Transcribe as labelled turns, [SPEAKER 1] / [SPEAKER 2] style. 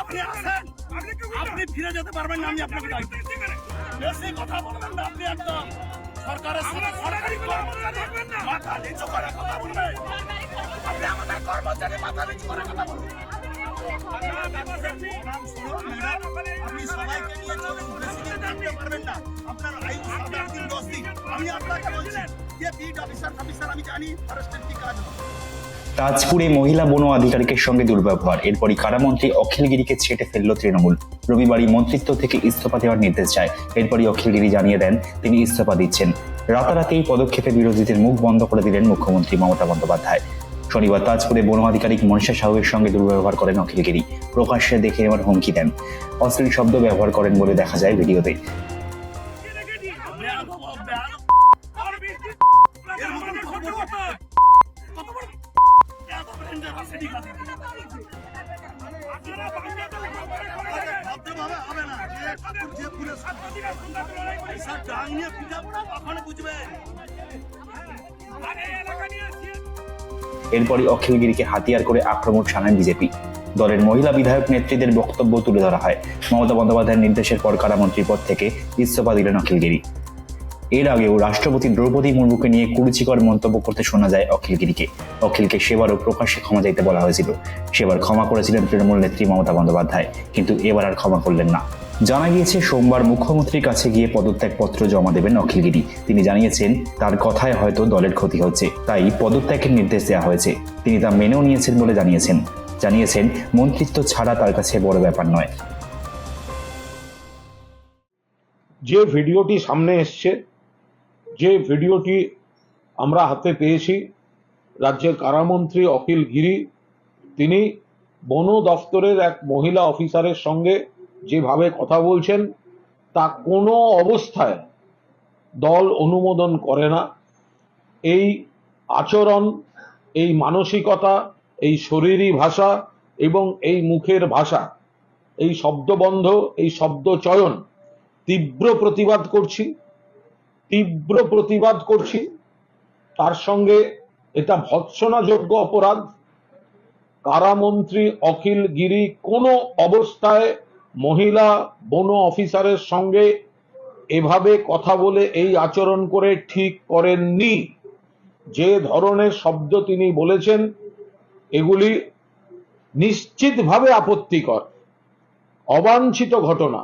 [SPEAKER 1] আপনি আসেন আপনি ফিরে যেতে পারবেন না আমি আপনাকে বেশি কথা বলবেন না আপনি একদম সরকারের সরকারি কর্মচারী মাথা নিচু করে কথা বলবেন। আপনি আমাদের কর্মচারী মাথা নিচু করে কথা বলবেন। আপনি সবাইকে নিয়ে চলুন বেশি দিন পারবেন না। আপনার আয়ু সাত দিন দশ দিন। আমি আপনাকে বলছি যে বিট অফিসার অফিসার আমি জানি ফরেস্টের কি কাজ
[SPEAKER 2] তাজপুরে মহিলা বন আধিকারিকের সঙ্গে দুর্ব্যবহার। এরপরই কারামন্ত্রী অখিলগিরিকে ছেটে ফেলল তৃণমূল। রবিবারই মন্ত্রিত্ব থেকে ইস্তফা দেওয়ার নির্দেশ চায় এরপরই অখিলগিরি জানিয়ে দেন তিনি ইস্তফা দিচ্ছেন। রাতারাতি এই পদক্ষেপে বিরোধীদের মুখ বন্ধ করে দিলেন মুখ্যমন্ত্রী মমতা বন্দ্যোপাধ্যায়। শনিবার তাজপুরে বন আধিকারিক মনীষা সাহুয়ের সঙ্গে দুর্ব্যবহার করেন অখিলগিরি। প্রকাশ্যে দেখে নেওয়ার হুমকি দেন। অশ্লীল শব্দ ব্যবহার করেন বলে দেখা যায় ভিডিওতে। এরপরই অখিলগিরিকে হাতিয়ার করে আক্রমণ শানায় বিজেপি। দলের মহিলা বিধায়ক নেত্রীদের বক্তব্য তুলে ধরা হয়। মমতা বন্দ্যোপাধ্যায়ের নির্দেশের পর কারামন্ত্রী পদ থেকে ইস্তফা দিলেন অখিলগিরি। এর আগেও রাষ্ট্রপতি দ্রৌপদী মুর্মুকে নিয়ে কুরুচিকর মন্তব্য করতে শোনা যায় অখিলগিরিকে। অখিলকে সেবারও প্রকাশ্যে ক্ষমা চাইতে বলা হয়েছিল। সেবার ক্ষমা করেছিলেন তৃণমূল নেত্রী মমতা বন্দ্যোপাধ্যায়, কিন্তু এবার আর ক্ষমা করলেন না। জানা গিয়েছে, সোমবার মুখ্যমন্ত্রীর কাছে গিয়ে পদত্যাগপত্র জমা দেবেন অখিলগিরি। তিনি জানিয়েছেন, তার কথায় হয়তো দলের ক্ষতি হচ্ছে, তাই পদত্যাগের নির্দেশ দেওয়া হয়েছে। তিনি তা মেনেও নিয়েছেন বলে জানিয়েছেন। জানিয়েছেন, মন্ত্রিত্ব ছাড়া তার কাছে বড় ব্যাপার নয়।
[SPEAKER 3] যে ভিডিওটি সামনে এসছে যে ভিডিওটি আমরা হাতে পেয়েছি, রাজ্যের কারামন্ত্রী অখিল গিরি, তিনি বন দফতরের এক মহিলা অফিসারের সঙ্গে যেভাবে কথা বলছেন, তা কোনো অবস্থায় দল অনুমোদন করে না। এই আচরণ, এই মানসিকতা, এই শরীরী ভাষা এবং এই মুখের ভাষা, এই শব্দবন্ধ, এই শব্দ চয়ন তীব্র প্রতিবাদ করছি। তীব্র প্রতিবাদ করছি। তার সঙ্গে এটা ভৎসনাযোগ্য অপরাধ। কারামন্ত্রী অখিল গিরি কোনো অবস্থায় মহিলা বন অফিসারের সঙ্গে এভাবে কথা বলে এই আচরণ করে ঠিক করেননি। যে ধরনের শব্দ তিনি বলেছেন, এগুলি নিশ্চিতভাবে আপত্তিকর, অবাঞ্ছিত ঘটনা।